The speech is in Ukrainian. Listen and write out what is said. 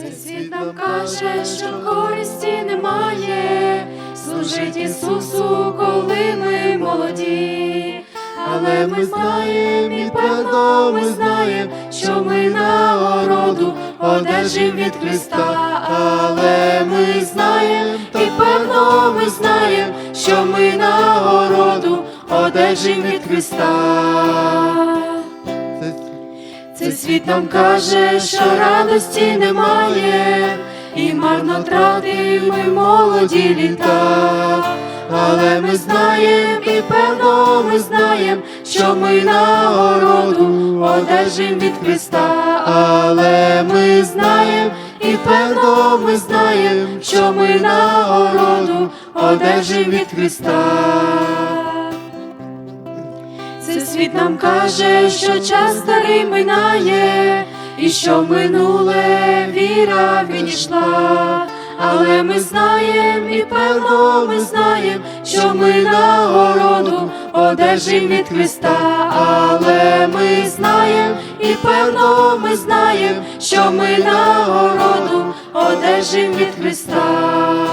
Цей світ нам каже, що користі немає, служить Ісусу, коли ми молоді. Але ми знаємо і певно ми знаємо, що ми нагороду одержим від Христа. Але ми знаємо і певно ми знаємо, що ми нагороду одержим від Христа. Світ нам каже, що радості немає, і марно тратимо молоді літа. Але ми знаємо і певно ми знаємо, що ми нагороду одержим від Христа. Але ми знаємо і певно ми знаємо, що ми нагороду одержим від Христа. Цей світ нам каже, що час старий минає, і що минуле віра відійшла. Але ми знаємо і певно ми знаємо, що ми нагороду одержим від Христа. Але ми знаємо і певно ми знаємо, що ми нагороду одержим від Христа.